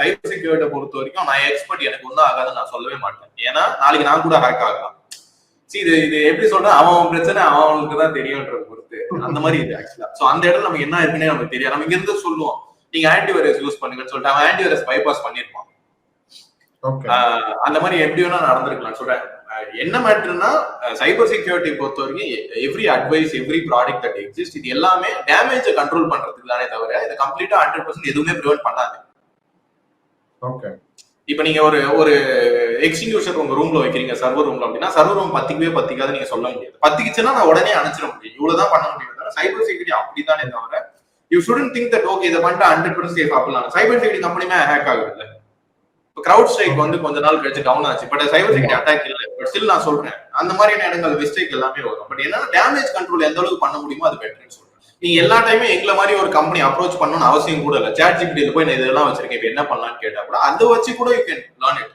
சைபர் செக்யூரிட்டியை பொறுத்த வரைக்கும் நான் எக்ஸ்பர்ட் எனக்கு ஒன்றும் ஆகாதுன்னு நான் சொல்லவே மாட்டேன். ஏன்னா நாளைக்கு நான் கூட ஹேக் ஆகலாம். See, இது இது எப்படி சொல்றேன்? அவன் பிரச்சனை அவன் அவனுக்கு தான் தெரியும்ன்ற பொறுத்து. அந்த மாதிரி இது ஆக்சுவலா சோ அந்த இடத்துல நமக்கு என்ன இருக்குன்னே நமக்கு தெரியாது. நம்ம இங்க இருந்து சொல்லுவோம். நீங்க ஆன்டிவைரஸ் யூஸ் பண்ணுங்கன்னு சொல்லிட்டு அவன் ஆன்டிவைரஸ் பைபாஸ் பண்ணிருப்பான். அந்த மாதிரி எப்படி வேணா நடந்திருக்கலாம். சொல்றேன். என்ன மேட்டர்னா சைபர் செக்யூரிட்டி பொறுத்த வரைக்கும் every advice every product that exist இது எல்லாமே டேமேஜை கண்ட்ரோல் பண்றதுக்கு தானே தவிர இது கம்ப்ளீட்டா ஹண்ட்ரட் பர்சன்ட் எதுவுமே ப்ரிவென்ட் பண்ணாது. ஓகே இப்போ நீங்க ஒரு ஒரு எக்ஸ்டிங்யூஷர் உங்க ரூம்ல வைக்கிறீங்க சர்வர் ரூம்ல அப்படின்னா சர்வர் ரூம் பத்திக்கவே பத்திக்காது நீங்க சொல்ல முடியாது. பத்திக்குச்சுன்னா நான் உடனே அணைச்சிட முடியும். இவ்வளவுதான் பண்ண முடியும். சைபர் செக்யூரிட்டி அப்படித்தானே தவிர you shouldn't think that okay இதை பண்ணிட்டு ஹண்ட்ரட் பர்சன்ட் சேஃப் ஆகலாம் சைபர் செக்யூரிட்டி கம்பெனியுமே ஹேக் ஆகுது இப்போ கிரவுட் ஸ்ட்ரைக் வந்து கொஞ்ச நாள் கழிச்சு டவுன் ஆச்சு. பட் சைபர் செக்யூரிட்டி அட்டாக் இல்லை. பட் ஸ்டில் நான் சொல்றேன். அந்த மாதிரியான இடங்கள் மிஸ்டேக் எல்லாமே வரும். பட் என்னன்னா டேமேஜ் கண்ட்ரோல் எந்த அளவுக்கு பண்ண முடியுமோ அது பெட்டர்னு சொல்றேன். நீங்க எல்லா டைமே எங்களை மாதிரி ஒரு கம்பெனி அப்ரோச் பண்ணணும்னு அவசியம் கூட இல்லை. சேட் ஜிபிடியில் போய் நான் இதெல்லாம் வச்சிருக்கேன். இப்போ என்ன பண்ணலாம்னு கேட்டா கூட அதை வச்சு கூட யூ கேன் லேர்ன் இட்